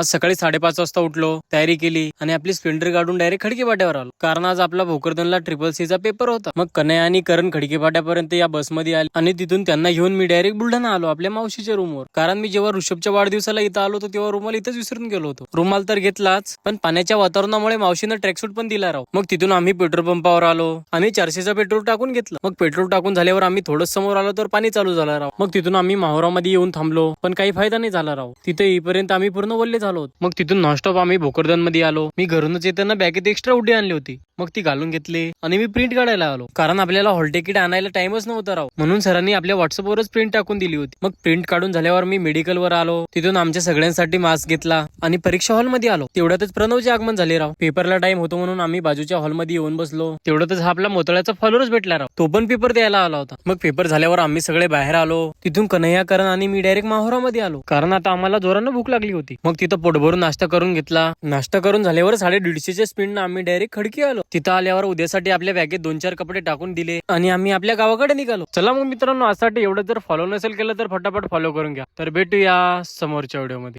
आज सकाळी साडेपाच वाजता उठलो तयारी केली आणि आपली स्प्लेंडर काढून डायरेक्ट खडकी पाट्यावर आलो. कारण आज आपला भोकरदनला ट्रिपल सी चा पेपर होता. मग कन्या आणि करण खडकी पाट्यापर्यंत या बसमध्ये आले आणि तिथून त्यांना घेऊन मी डायरेक्ट बुलढाणा आलो आपल्या मावशीच्या रूमवर कारण मी जेव्हा ऋषभच्या वाढदिवसाला इथं आलो होतो तेव्हा रुमाल इथंच विसरून गेलो होतो. रुमाल तर घेतलाच पण पाण्याच्या वातावरणामुळे मावशीनं ट्रॅकसूट पण दिला राव. मग तिथून आम्ही पेट्रोल पंपावर आलो आणि चारशेचं पेट्रोल टाकून घेतलं. मग पेट्रोल टाकून झाल्यावर आम्ही थोडं समोर आलो तर पाणी चालू झालं राव. मग तिथून आम्ही माहोरामध्ये येऊन थांबलो पण काही फायदा नाही झाला राव. तिथे येईपर्यंत आम्ही पूर्ण बोलले झालो. आलो मग तिथून नॉनस्टॉप आम्ही भोकरदनमध्ये आलो. मी घरूनच येताना बॅगेत एक्स्ट्रा उडी आणली होती. मग ती घालून घेतली. आणि मी प्रिंट काढायला आलो. कारण आपल्याला हॉल तिकीट आणायला टाइमच नव्हता राव. म्हणून सरांनी आपल्या व्हॉट्सअपवरच प्रिंट टाकून दिली होती. मग प्रिंट काढून झाल्यावर मी मेडिकलवर आलो. तिथून आमच्या सगळ्यांसाठी मास्क घेतला. आणि परीक्षा हॉलमध्ये आलो. तेवढ्यातच प्रणवचे आगमन झाले राव. पेपरला टाइम होतो म्हणून आम्ही बाजूच्या हॉलमध्ये येऊन बसलो. तेवढ्यातच हा आपला मोतळ्याचा फॉलोअरच भेटला राव. तो पण पेपर द्यायला आला होता. मग पेपर झाल्यावर आम्ही सगळे बाहेर आलो. तिथून कन्हैया करण आणि मी डायरेक्ट माहोरामध्ये आलो. कारण आता आम्हाला जोरानं भूक लागली होती. मग तिथं पोटभरून नाश्ता करून घेतला. नाश्ता करून झाल्यावर साडे दीडशेच्या स्पीडनं आम्ही डायरेक्ट खडकी आलो. तिथं आल्यावर उद्यासाठी आपल्या बॅगेत दोन चार कपडे टाकून दिले आणि आम्ही आपल्या गावाकडे निघालो. चला मग मित्रांनो आजसाठी एवढं जर फॉलो नसेल केलं तर फटाफट फॉलो करून घ्या. तर भेटूया समोरच्या व्हिडिओमध्ये